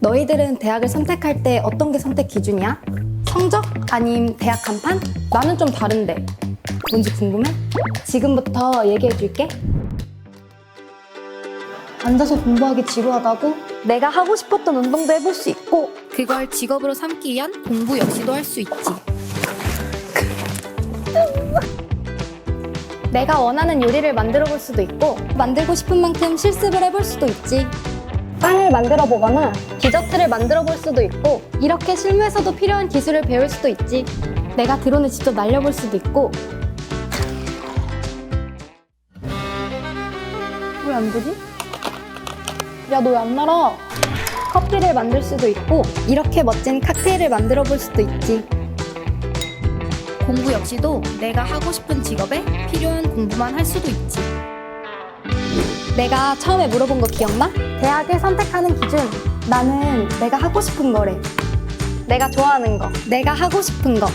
너희들은 대학을 선택할 때 어떤 게 선택 기준이야? 성적? 아님 대학 간판? 나는 좀 다른데. 뭔지 궁금해? 지금부터 얘기해 줄게. 앉아서 공부하기 지루하다고? 내가 하고 싶었던 운동도 해볼 수 있고 그걸 직업으로 삼기 위한 공부 역시도 할 수 있지. 내가 원하는 요리를 만들어 볼 수도 있고 만들고 싶은 만큼 실습을 해볼 수도 있지 빵을 만들어 보거나 디저트를 만들어 볼 수도 있고 이렇게 실무에서도 필요한 기술을 배울 수도 있지 내가 드론을 직접 날려볼 수도 있고 왜 안 되지? 야 너 왜 안 날아? 커피를 만들 수도 있고 이렇게 멋진 칵테일을 만들어 볼 수도 있지 공부 역시도 내가 하고 싶은 직업에 필요한 공부만 할 수도 있지. 내가 처음에 물어본 거 기억나? 대학을 선택하는 기준. 나는 내가 하고 싶은 거래. 내가 좋아하는 거. 내가 하고 싶은 거.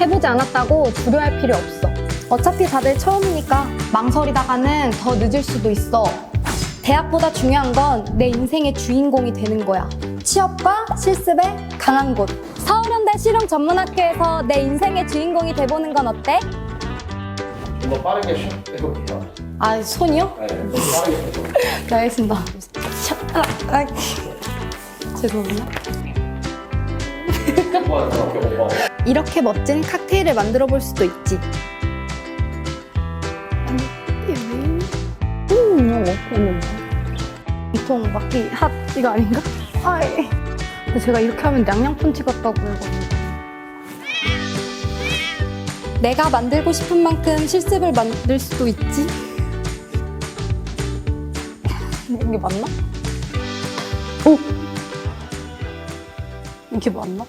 해보지 않았다고 두려워할 필요 없어. 어차피 다들 처음이니까 망설이다가는 더 늦을 수도 있어. 대학보다 중요한 건 내 인생의 주인공이 되는 거야. 취업과 실습에 강한 곳. 서울현대 실용 전문학교에서 내 인생의 주인공이 돼보는 건 어때? 한번 빠르게 슉 해볼게요. 아, 손이요? 네. 네, 알겠습니다. 샷, 아, 아. 죄송합니다. 이렇게 멋진 칵테일을 만들어 볼 수도 있지. 음, 이거 어떻게 보통 막기 핫 이거 아닌가? 아이. 근데 제가 이렇게 하면 냥냥펀치 같다고 해가지고. 내가 만들고 싶은 만큼 실습을 만들 수도 있지. 이게 맞나? 오! 이게 맞나?